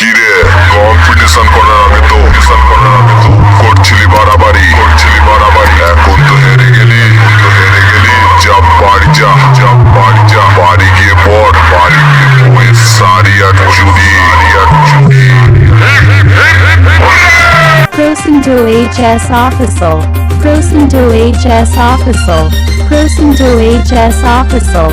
কিরে কম্পিটিশন করার আগে তো কম্পিটিশন করার আগে তো করছিলি বাড়াবাড়ি করছিলি বাড়াবাড়ি এখন তো হেরে গেলি এখন তো হেরে গেলি যা বাড়ি যা যা বাড়ি যা বাড়ি গিয়ে পড় বাড়ি গিয়ে বইয়ের সারি আর চুড়ি সারি আর চুড়ি Prosundo HS Official. Prosundo HS Official. Prosundo HS Official.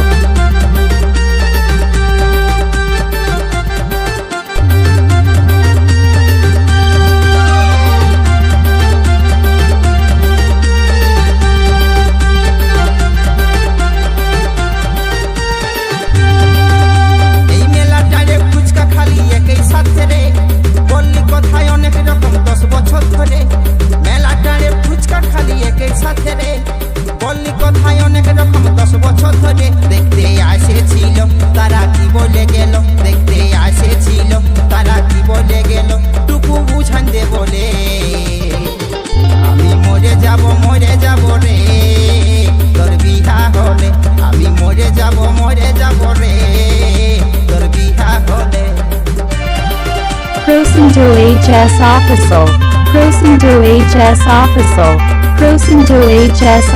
মরে যাব রে তোর বিহা হলে Prosundo HS Official. Prosundo HS Official. Prosundo HS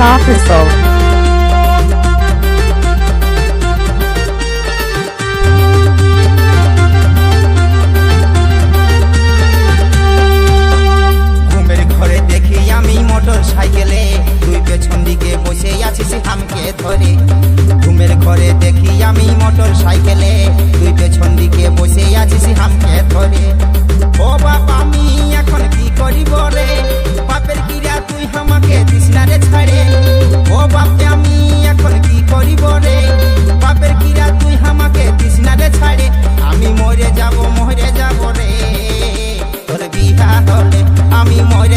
মোটর সাইকেলে তুই পেছন দিকে বসে আছিস হামকে ধরে ঘরে দেখি আমি মোটর সাইকেলে। তুই পেছন দিকে বসে আছিস হামকে ধরে। ও বাপ, আমি এখন কি করিব রে? বাপের কিরা তুই আমাকে দিস না রে ছাড়ে। ও বাপে আমি এখন কি করিব রে? বাপের কিরা তুই আমাকে দিস না রে ছাড়ে। আমি মরে যাব মরে যাব রে। তোর বিহা হলে আমি মরে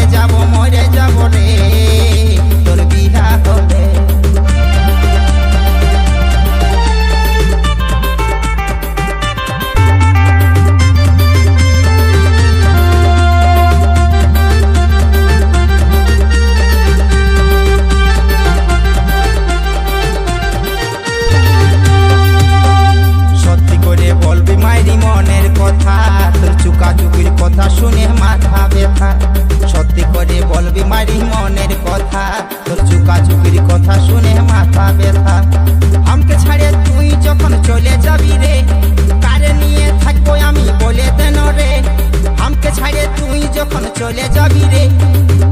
যখন চলে যাবি রে,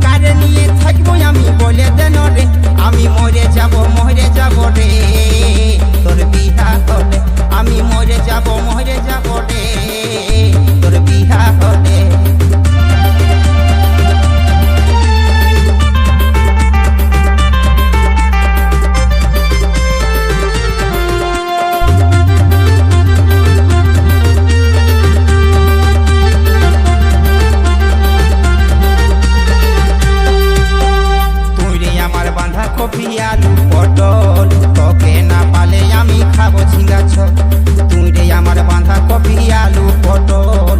কারে নিয়ে থাকব আমি বলে দেন রে, আমি মরে যাব মরে যাব রে। তোর বিহা আমি মরে যাব মরে বাঁধা কপি আলু পটল। তোকে না পালে আমি খাব ঝিঙ্গা ছ তুই রে আমার বাঁধা কপি আলু পটল।